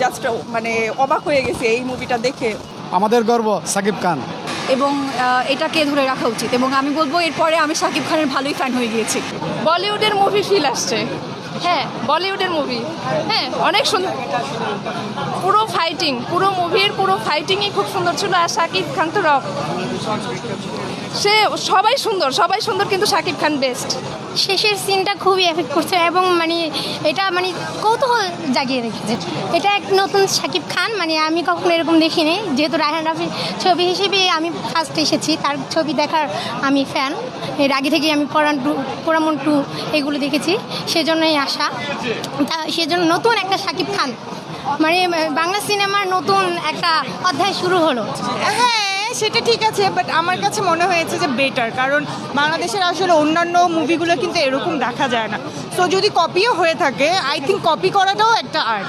Just মানে অবাক হয়ে গেছে এই মুভিটা দেখে। আমাদের গর্ব সাকিব খান। এবং এটাকে ধরে রাখা উচিত? এবং আমি বলব এরপরে আমি সাকিব খানের ভালোই ফ্যান হয়ে গিয়েছি। বলিউডের মুভি ফিল আসছে। হ্যাঁ বলিউডের মুভি হ্যাঁ অনেক সুন্দর। পুরো ফাইটিং পুরো মুভির পুরো ফাইটিংই খুব সুন্দর ছিল আর শাকিব খান তো রক সে সবাই সুন্দর সবাই সুন্দর কিন্তু শাকিব খান বেস্ট শেষের সিনটা খুবই এফেক্ট করছে এবং মানে এটা মানে কৌতূহল জাগিয়ে রেখেছে। এটা এক নতুন শাকিব খান মানে আমি কখনো এরকম দেখিনি। যেহেতু রায়হান রাফির ছবি হিসেবে আমি ফার্স্ট এসেছি, তার ছবি দেখার আমি ফ্যান এর আগে থেকেই আমি পরান টু, পোড়ামন টু এগুলো দেখেছি, সেজন্যই আসা। তা সেজন্য নতুন একটা শাকিব খান। মানে বাংলা সিনেমার নতুন একটা অধ্যায় শুরু হলো। হ্যাঁ সেটা ঠিক আছে বাট আমার কাছে মনে হয়েছে যে বেটার কারণ বাংলাদেশের আসলে অন্যান্য মুভিগুলো কিন্তু এরকম দেখা যায় না। সো যদি কপিও হয়ে থাকে আই থিঙ্ক কপি করাটাও একটা আর্ট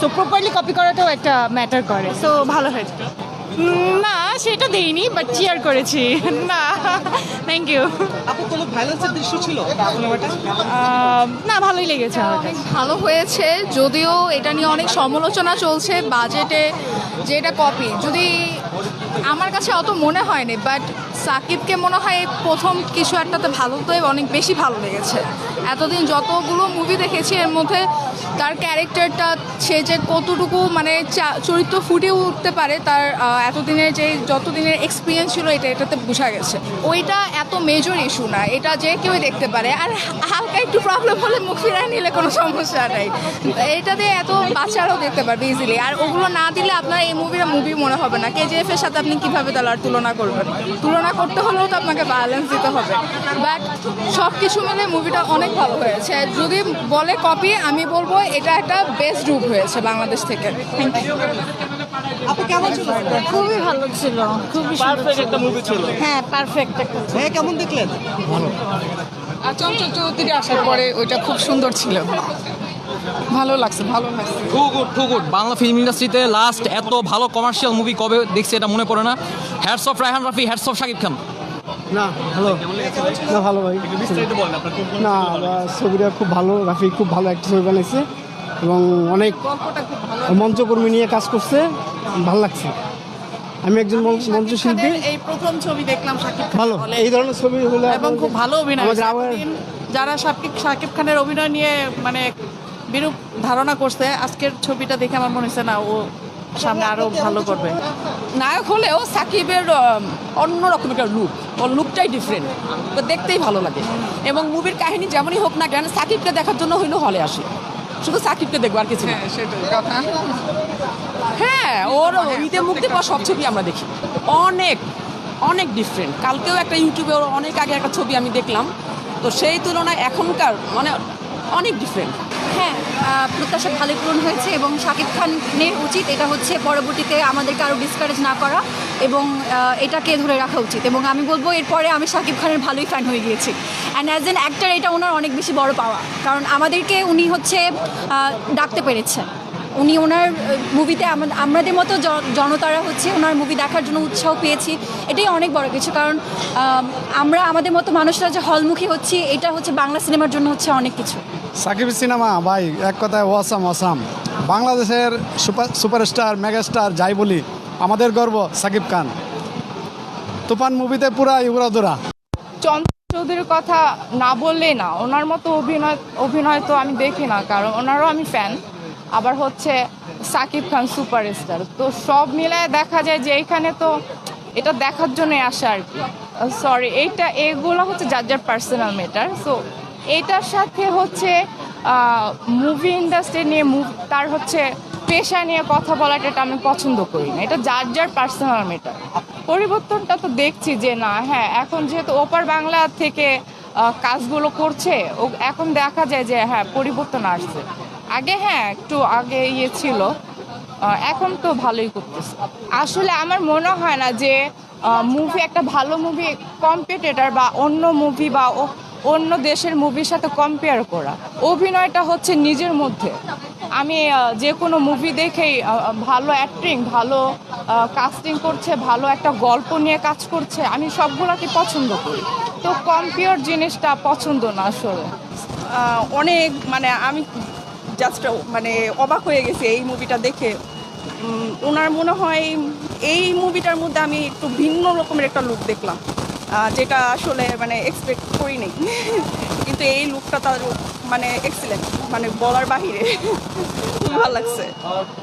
সো প্রপারলি কপি করাটাও একটা ম্যাটার করে। সো ভালো হয়েছে। না সেটা দেইনি বাট চিয়ার করেছি। না থ্যাংক ইউ আপু কোনো ভাইলেন্সের দৃশ্য ছিল না ভালোই লেগেছে আমার কাছে। ভালো হয়েছে যদিও এটা নিয়ে অনেক সমালোচনা চলছে বাজেটে যে এটা কপি যদি আমার কাছে অত মনে হয়নি বাট সাকিবকে মনে হয় প্রথম কিছু একটাতে ভালো তো অনেক বেশি ভালো লেগেছে। এতদিন যতগুলো মুভি দেখেছি এর মধ্যে তার ক্যারেক্টারটা সে যে কতটুকু মানে চরিত্র ফুটে উঠতে পারে, তার এতদিনের যে যতদিনের এক্সপিরিয়েন্স ছিল এটা, এটাতে বোঝা গেছে। ওইটা এত মেজর ইস্যু না, এটা যে কেউ দেখতে পারে। আর হালকা একটু প্রবলেম হলে মুখ ফিরায় নিলে কোনো সমস্যা নেই। এটাতে এত বাচ্চারাও দেখতে পারবে ইজিলি আর ওগুলো না দিলে আপনার এই মুভিটা মুভি মনে হবে না। কেজিএফ এর সাথে আপনি কীভাবে তাহলে আর তুলনা করবেন? তুলনা করতে হলেও তো আপনাকে ব্যালেন্স দিতে হবে। বাট সব কিছু মিলে মুভিটা অনেক ভালো হয়েছে। যদি বলে কপি আমি বলব এটা একটা বেস্ট রূপ হয়েছে বাংলাদেশ থেকে। খুবই ভালো ছিল খুবই পারফেক্ট একটা মুভি ছিল। হ্যাঁ পারফেক্ট একটা হ্যাঁ কেমন দেখলেন? আর চঞ্চল চৌধুরী আসার পরে ওইটা খুব সুন্দর ছিল। ভালো লাগছে ভালো লাগছে। Too good too good Bangla film ইন্ডাস্ট্রিতে লাস্ট এত ভালো কমার্শিয়াল মুভি কবে দেখছি এটা মনে পড়ে না। Hats off Raihan Rafi hats off Shakib Khan না ভালো না ভালো ভাই। না ছবিটা খুব ভালো রাফি খুব ভালো একটা ছবি বানাইছে এবং অনেক মঞ্চকর্মী নিয়ে কাজ করছে ভালো লাগছে। আমি একজন মঞ্চ- মঞ্চশিল্পী। এই প্রথম ছবি দেখলাম খান ভালো এই ধরনের ছবি হলে এবং খুব ভালো অভিনয়। যারা শাকিব শাকিব খানের অভিনয় নিয়ে মানে বিরূপ ধারণা করছে আজকের ছবিটা দেখে আমার মনে হচ্ছে না ও সামনে আরও ভালো করবে। নায়ক হলেও সাকিবের অন্য রকম একটা লুক ওর লুকটাই ডিফারেন্ট তো দেখতেই ভালো লাগে। এবং মুভির কাহিনী যেমনই হোক না কেন সাকিবকে দেখার জন্য হইলেও হলে আসে। শুধু সাকিবকে দেখব আর কিছু না। হ্যাঁ ওর ঈদে মুক্তি পাওয়া সব ছবি আমরা দেখি। অনেক অনেক ডিফারেন্ট কালকেও একটা ইউটিউবে ওর অনেক আগে একটা ছবি আমি দেখলাম। তো সেই তুলনায় এখনকার মানে অনেক ডিফারেন্ট হ্যাঁ প্রত্যাশা ভালো পূরণ হয়েছে এবং শাকিব খানের উচিত এটা হচ্ছে পরবর্তীতে আমাদেরকে আরও ডিসকারেজ না করা এবং এটাকে ধরে রাখা উচিত এবং আমি বলব এরপরে আমি শাকিব খানের ভালোই ফ্যান হয়ে গিয়েছি। অ্যান্ড অ্যাজ এন অ্যাক্টার এটা ওনার অনেক বেশি বড় পাওয়া কারণ আমাদেরকে উনি হচ্ছে ডাকতে পেরেছে উনি ওনার মুভিতে আমাদের মতো জনতারা হচ্ছে ওনার মুভি দেখার জন্য উৎসাহ পেয়েছি। এটাই অনেক বড় কিছু কারণ আমরা আমাদের মতো মানুষরা যে হলমুখী হচ্ছি, এটা হচ্ছে বাংলা সিনেমার জন্য হচ্ছে অনেক কিছু। সাকিব সিনেমা, ভাই, এক কথায় ওয়াসাম ওয়াসাম বাংলাদেশের সুপার সুপারস্টার মেগাস্টার যাই বলি, আমাদের গর্ব সাকিব খান। তুফান মুভিতে পুরা ইউরাদুরা চন্দ্র চৌধুরীর কথা না বললেই না, ওনার মতো অভিনয় অভিনয় তো আমি দেখি না, কারণ ওনারও আমি ফ্যান আবার হচ্ছে সাকিব খান সুপারস্টার তো সব মিলায় দেখা যায় যে এইখানে তো এটা দেখার জন্য আসে আর কি। সরি এইটা, এগুলো হচ্ছে যার যার পার্সোনাল ম্যাটার সো এইটার সাথে হচ্ছে মুভি ইন্ডাস্ট্রি নিয়ে mov- তার হচ্ছে পেশা নিয়ে কথা বলাটা আমি পছন্দ করি না। এটা যার যার পার্সোনাল ম্যাটার পরিবর্তনটা তো দেখছি যে না হ্যাঁ এখন যেহেতু ওপার বাংলা থেকে কাজগুলো করছে, ও, এখন দেখা যায় যে হ্যাঁ পরিবর্তন আসছে। আগে হ্যাঁ একটু আগে ইয়ে ছিল এখন তো ভালোই করতেছে। আসলে আমার মনে হয় না যে মুভি একটা ভালো মুভি কম্পিটিটার বা অন্য মুভি বা অন্য দেশের মুভির সাথে কম্পেয়ার করা। অভিনয়টা হচ্ছে নিজের মধ্যে। আমি যে কোনো মুভি দেখেই ভালো অ্যাক্টিং ভালো কাস্টিং করছে, ভালো একটা গল্প নিয়ে কাজ করছে, আমি সবগুলোকে পছন্দ করি। তো কম্পেয়ার জিনিসটা পছন্দ না আসলে। অনেক মানে আমি জাস্ট মানে অবাক হয়ে গেছি এই মুভিটা দেখে। ওনার মনে হয় এই মুভিটার মধ্যে আমি একটু ভিন্ন রকমের একটা লুক দেখলাম। যেটা আসলে মানে এক্সপেক্ট করিনি। কিন্তু এই লুকটা তার মানে এক্সিলেন্ট মানে বলার বাহিরে। ভালো লাগছে।